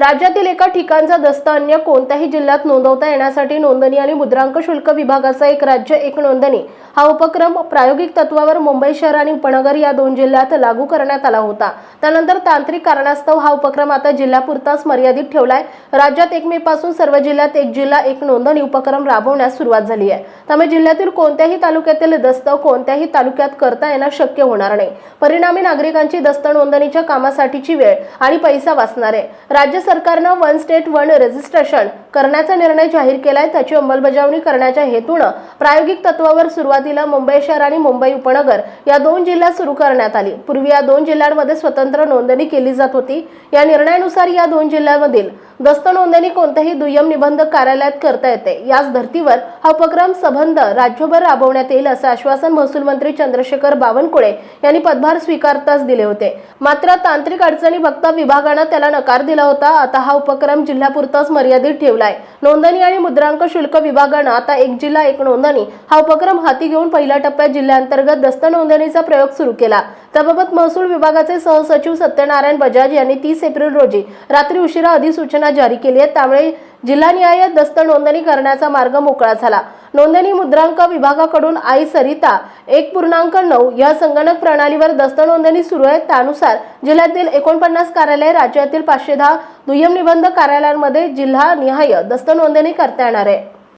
राज्यातील एका ठिकाणचा दस्त अन्य कोणत्याही जिल्ह्यात नोंदवता येण्यासाठी नोंदणी आणि मुद्रांक शुल्क विभागाचा एक राज्य एक नोंदणी. हा उपक्रम प्रायोगिक तत्वावर मुंबई शहर आणि उपनगर या दोन जिल्ह्यात लागू करण्यात आला होता. त्यानंतर तांत्रिक कारणास्तव हा उपक्रम आता जिल्ह्यापुरताच मर्यादित ठेवलाय. राज्यात एक मे पासून सर्व जिल्ह्यात एक जिल्हा एक नोंदणी उपक्रम राबवण्यास सुरुवात झाली आहे. त्यामुळे जिल्ह्यातील कोणत्याही तालुक्यातील दस्त कोणत्याही तालुक्यात करता येणं शक्य होणार नाही. परिणामी नागरिकांची दस्त नोंदणीच्या कामासाठीची वेळ आणि पैसा वाचणार आहे. राज्य सरकारनं वन स्टेट वन रजिस्ट्रेशन करण्याचा निर्णय जाहीर केलाय. त्याची अंमलबजावणी करण्याच्या हेतूनं प्रायोगिक तत्वावर सुरुवातीला मुंबई शहर आणि मुंबई उपनगर या दोन जिल्ह्यात सुरू करण्यात आली. पूर्वी या दोन जिल्ह्यांमध्ये स्वतंत्र नोंदणी केली जात होती. या निर्णयानुसार या दोन जिल्ह्यांमधील दस्त नोंदणी कोणत्याही दुय्यम निबंधक कार्यालयात करता येते. याच धर्तीवर हा उपक्रम सबंध राज्यभर राबवण्यात येईल असं आश्वासन महसूल मंत्री चंद्रशेखर बावनकुळे यांनी पदभार स्वीकारताच दिले होते. मात्र तांत्रिक अडचणी बघता विभागानं त्याला नकार दिला होता. आता हा उपक्रम जिल्ह्यापुरताच मर्यादित ठेवलाय. नोंदणी आणि मुद्रांक शुल्क विभागानं आता एक जिल्हा एक नोंदणी हा उपक्रम हाती घेऊन पहिल्या टप्प्यात जिल्ह्यांतर्गत दस्त नोंदणीचा प्रयोग सुरू केला. त्याबाबत महसूल विभागाचे सहसचिव सत्यनारायण बजाज यांनी तीस एप्रिल रोजी रात्री उशिरा अधिसूचना जारी केली आहे. त्यामुळे जिल्हानिहाय दस्त नोंदणी करण्याचा मार्ग मोकळा झाला. नोंदणी मुद्रांक विभागाकडून आई सरिता एक पूर्णांक नऊ या संगणक प्रणालीवर दस्त नोंदणी सुरू आहे. त्यानुसार जिल्ह्यातील एकोणपन्नास कार्यालय राज्यातील पाचशे दहा दुय्यम निबंध कार्यालयांमध्ये जिल्हा निहाय दस्त नोंदणी करता येणार आहे.